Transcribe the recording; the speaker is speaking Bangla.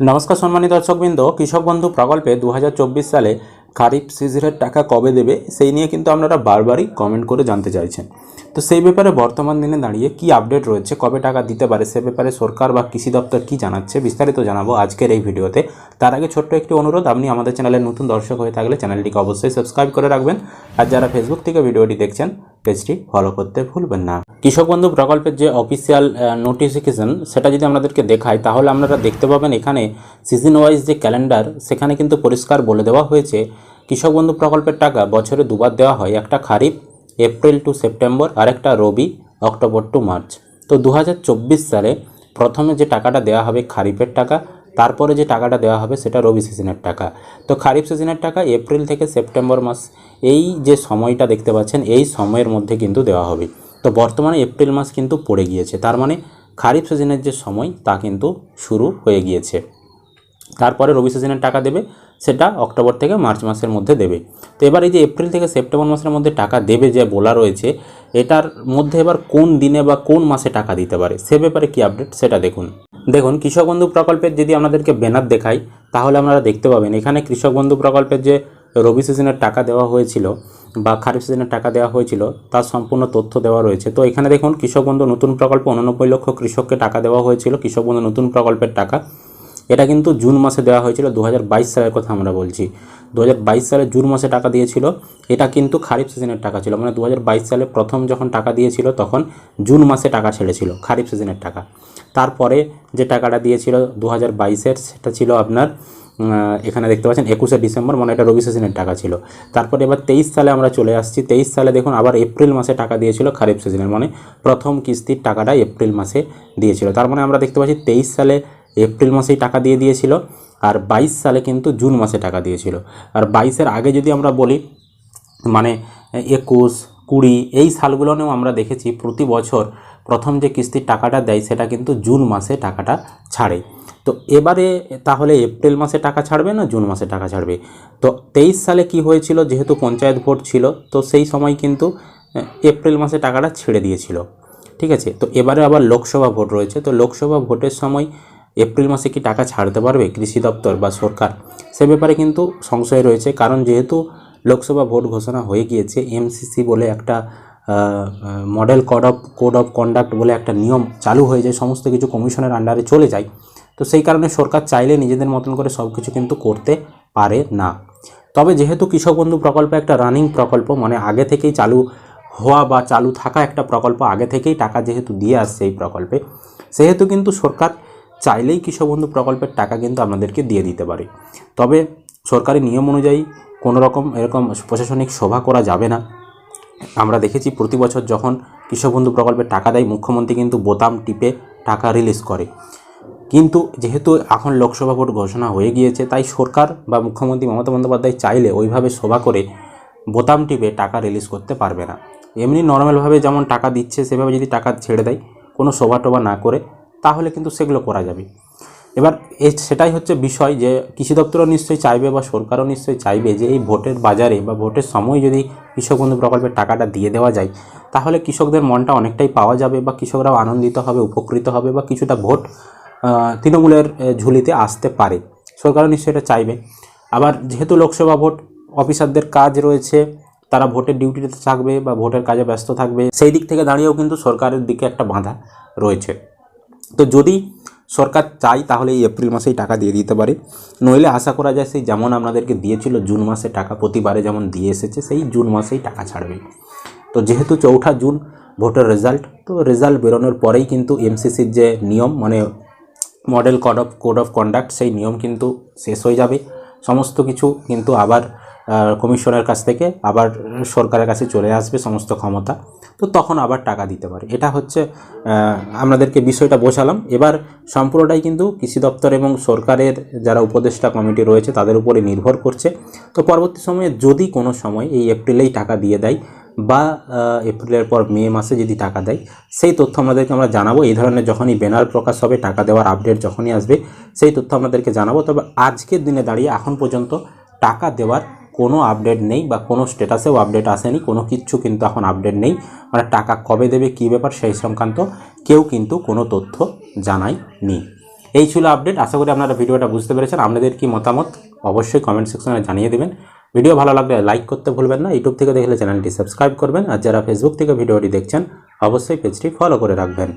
নমস্কার সম্মানিত দর্শকবৃন্দ, কৃষক বন্ধু প্রকল্পে দু হাজার চব্বিশ সালে খারিফ সিজনের টাকা কবে দেবে সেই নিয়ে কিন্তু আপনারা বারবারই কমেন্ট করে জানতে চাইছেন। তো সেই ব্যাপারে বর্তমান দিনে দাঁড়িয়ে কি আপডেট রয়েছে, কবে টাকা দিতে পারে, সে ব্যাপারে সরকার বা কৃষি দপ্তর কি জানাচ্ছে বিস্তারিত জানাব আজকের এই ভিডিওতে। তার আগে ছোট্ট একটি অনুরোধ, আপনি আমাদের চ্যানেলের নতুন দর্শক হয়ে থাকলে চ্যানেলটিকে অবশ্যই সাবস্ক্রাইব করে রাখবেন। আর যারা ফেসবুক থেকে ভিডিওটি দেখছেন পেজটি ফলো করতে ভুলবেন না। কৃষক বন্ধু প্রকল্পের যে অফিসিয়াল নোটিফিকেশন সেটা যদি আপনাদেরকে দেখাই, তাহলে আপনারা দেখতে পাবেন এখানে সিজন ওয়াইজ যে ক্যালেন্ডার সেখানে কিন্তু পরিষ্কার বলে দেওয়া হয়েছে। কৃষক বন্ধু প্রকল্পের টাকা বছরে দুবার দেওয়া হয়, একটা খারিফ এপ্রিল টু সেপ্টেম্বর আর একটা রবি অক্টোবর টু মার্চ তো দু হাজার চব্বিশ সালে প্রথমে যে টাকাটা দেওয়া হবে খারিফের টাকা তারপরে যে টাকাটা দেওয়া হবে সেটা রবি সিজনের টাকা। তো খারিফ সিজনের টাকা এপ্রিল থেকে সেপ্টেম্বর মাস, এই যে সময়টা দেখতে পাচ্ছেন, এই সময়ের মধ্যে কিন্তু দেওয়া হবে। তো বর্তমানে এপ্রিল মাস কিন্তু পড়ে গিয়েছে, তার মানে খারিফ সিজনের যে সময়, তা কিন্তু শুরু হয়ে গিয়েছে। তারপরে রবি সিজনের টাকা দেবে, সেটা অক্টোবর থেকে মার্চ মাসের মধ্যে দেবে। তো এবার এই যে এপ্রিল থেকে সেপ্টেম্বর মাসের মধ্যে টাকা দেবে যে বলা রয়েছে এটার মধ্যে এবার কোন দিনে বা কোন মাসে টাকা দিতে পারে? সে ব্যাপারে কি আপডেট সেটা দেখুন। দেখুন, কৃষক বন্ধু প্রকল্পের যদি আপনাদেরকে ব্যানার দেখাই, তাহলে আপনারা দেখতে পাবেন, এখানে কৃষক বন্ধু প্রকল্পের যে রবি সিজনের টাকা দেওয়া হয়েছিল বা খারিফ সিজনের টাকা দেওয়া হয়েছিল, তার সম্পূর্ণ তথ্য দেওয়া রয়েছে। তো এখানে দেখুন, কৃষক বন্ধু নতুন প্রকল্প, উননব্বই লক্ষ কৃষককে টাকা দেওয়া হয়েছিল। কৃষক বন্ধু নতুন প্রকল্পের টাকা এটা কিন্তু জুন মাসে দেওয়া হয়েছিল দু হাজার বাইশ সালের কথা আমরা বলছি। দু হাজার বাইশ সালে জুন মাসে টাকা দিয়েছিল, এটা কিন্তু খারিফ সিজনের টাকা ছিল মানে দু হাজার বাইশ সালে প্রথম যখন টাকা দিয়েছিল, তখন জুন মাসে টাকা ছেড়েছিল, খারিফ সিজনের টাকা। তারপরে যে টাকাটা দিয়েছিল দু হাজার সেটা ছিল আপনার এখানে দেখতে পাচ্ছেন, একুশে ডিসেম্বর মানে এটা রবি সিজনের টাকা ছিল। তারপরে এবার তেইশ সালে আমরা চলে আসছি, তেইশ সালে দেখুন আবার এপ্রিল মাসে টাকা দিয়েছিল খারিফ সিজনের মানে প্রথম কিস্তির টাকাটা এপ্রিল মাসে দিয়েছিল। তার মানে আমরা দেখতে পাচ্ছি, তেইশ সালে এপ্রিল মাসেই টাকা দিয়ে দিয়েছিল আর বাইশ সালে কিন্তু জুন মাসে টাকা দিয়েছিল। আর বাইশের আগে যদি আমরা বলি মানে একুশ, কুড়ি, এই সালগুলোনেও আমরা দেখেছি প্রতি বছর প্রথম যে কিস্তির টাকাটা দেয় সেটা কিন্তু জুন মাসে টাকাটা ছাড়ে। তো এবারে তাহলে এপ্রিল মাসে টাকা ছাড়বে না জুন মাসে টাকা ছাড়বে? তো তেইশ সালে কি হয়েছিল, যেহেতু পঞ্চায়েত ভোট ছিল, তো সেই সময় কিন্তু এপ্রিল মাসে টাকাটা ছেড়ে দিয়েছিল। ঠিক আছে? তো এবারে আবার লোকসভা ভোট রয়েছে। তো লোকসভা ভোটের সময় এপ্রিল মাসে কি টাকা ছাড়তে পারবে কৃষি দপ্তর বা সরকার? সে ব্যাপারে কিন্তু সংশয় রয়েছে, কারণ যেহেতু লোকসভা ভোট ঘোষণা হয়ে গিয়েছে এমসিসি বলে একটা model code of code of conduct বলে একটা নিয়ম চালু হয়ে যায়, সমস্ত কিছু কমিশনের আন্ডারে চলে যায়। তো সেই কারণে সরকার চাইলে নিজেদের মতন করে সব কিছু কিন্তু করতে পারে না। তবে যেহেতু কৃষক বন্ধু প্রকল্প একটা রানিং প্রকল্প মানে আগে থেকেই চালু হওয়া বা চালু থাকা একটা প্রকল্প, আগে থেকেই টাকা যেহেতু দিয়ে আসছে এই প্রকল্পে, সেহেতু কিন্তু সরকার চাইলেই কৃষক বন্ধু প্রকল্পের টাকা কিন্তু আপনাদেরকে দিয়ে দিতে পারে। তবে সরকারি নিয়ম অনুযায়ী কোনো রকম এরকম প্রশাসনিক সভা করা যাবে না। আমরা দেখেছি প্রতি বছর যখন কৃষক বন্ধু প্রকল্পের টাকা দেয়, মুখ্যমন্ত্রী কিন্তু বোতাম টিপে টাকা রিলিজ করে। কিন্তু যেহেতু এখন লোকসভা ভোট ঘোষণা হয়ে গিয়েছে, তাই সরকার বা মুখ্যমন্ত্রী মমতা বন্দ্যোপাধ্যায় চাইলে ওইভাবে সভা করে বোতাম টিপে টাকা রিলিজ করতে পারবে না। এমনি নর্মালভাবে যেমন টাকা দিচ্ছে, সেভাবে যদি টাকা ছেড়ে দেয়, কোনো সভা টভা না করে তাহলে কিন্তু সেগুলো করা যাবে। এবার সেটাই হচ্ছে বিষয় যে কৃষি দপ্তরও নিশ্চয়ই চাইবে বা সরকারও নিশ্চয়ই চাইবে যে এই ভোটের বাজারে বা ভোটের সময় যদি কৃষক বন্ধু প্রকল্পের টাকাটা দিয়ে দেওয়া যায়, তাহলে কৃষকদের মনটা অনেকটাই পাওয়া যাবে বা কৃষকরাও আনন্দিত হবে, উপকৃত হবে বা কিছুটা ভোট তৃণমূলের ঝুলিতে আসতে পারে। সরকারও নিশ্চয়ই এটা চাইবে। আবার যেহেতু লোকসভা ভোট, অফিসারদের কাজ রয়েছে, তারা ভোটের ডিউটিতে থাকবে বা ভোটের কাজে ব্যস্ত থাকবে, সেই দিক থেকে দাঁড়িয়েও কিন্তু সরকারের দিকে একটা বাধা রয়েছে। তো যদি সরকার চাই তাহলে এই এপ্রিল মাসেই টাকা দিয়ে দিতে পারে। নইলে আশা করা যায় সেই যেমন আপনাদেরকে দিয়েছিল জুন মাসে টাকা প্রতিবারে যেমন দিয়ে এসেছে, সেই জুন মাসেই টাকা ছাড়বে। তো যেহেতু চৌঠা জুন ভোটের রেজাল্ট, তো রেজাল্ট বেরোনোর পরেই কিন্তু এমসিসির যে নিয়ম মানে model code of code of conduct, সেই নিয়ম কিন্তু শেষ হয়ে যাবে। সমস্ত কিছু কিন্তু আবার কমিশনের কাছ থেকে আবার সরকারের কাছে চলে আসবে সমস্ত ক্ষমতা। তো তখন আবার টাকা দিতে পারে। এটা হচ্ছে আপনাদেরকে বিষয়টা বোঝালাম। এবার সম্পূর্ণটাই কিন্তু কৃষি দপ্তর এবং সরকারের যারা উপদেষ্টা কমিটি রয়েছে, তাদের উপরে নির্ভর করছে। তো পরবর্তী সময়ে যদি কোনো সময় এই এপ্রিলেই টাকা দিয়ে দেয় বা এপ্রিলের পর মে মাসে যদি টাকা দেয়, সেই তথ্য আমাদেরকে আমরা জানাব। এই ধরনের যখনই ব্যানার প্রকাশ হবে, টাকা দেওয়ার আপডেট যখনই আসবে, সেই তথ্য আমাদেরকে জানাব। তবে আজকের দিনে দাঁড়িয়ে এখন পর্যন্ত টাকা দেওয়ার কোনো আপডেট নেই বা কোনো স্ট্যাটাসেও আপডেট আসেনি, কোনো কিচ্ছু কিন্তু এখন আপডেট নেই। মানে টাকা কবে দেবে, কী ব্যাপার সেই সংক্রান্ত কেউ কিন্তু কোনো তথ্য জানায়নি। এই ছিল আপডেট আশা করি আপনারা ভিডিওটা বুঝতে পেরেছেন। আপনাদের কি মতামত অবশ্যই কমেন্ট সেকশনে জানিয়ে দেবেন। ভিডিও ভালো লাগলে লাইক করতে ভুলবেন না। ইউটিউব থেকে দেখলে চ্যানেলটি সাবস্ক্রাইব করবেন। আর যারা ফেসবুক থেকে ভিডিওটি দেখছেন, অবশ্যই পেজটি ফলো করে রাখবেন।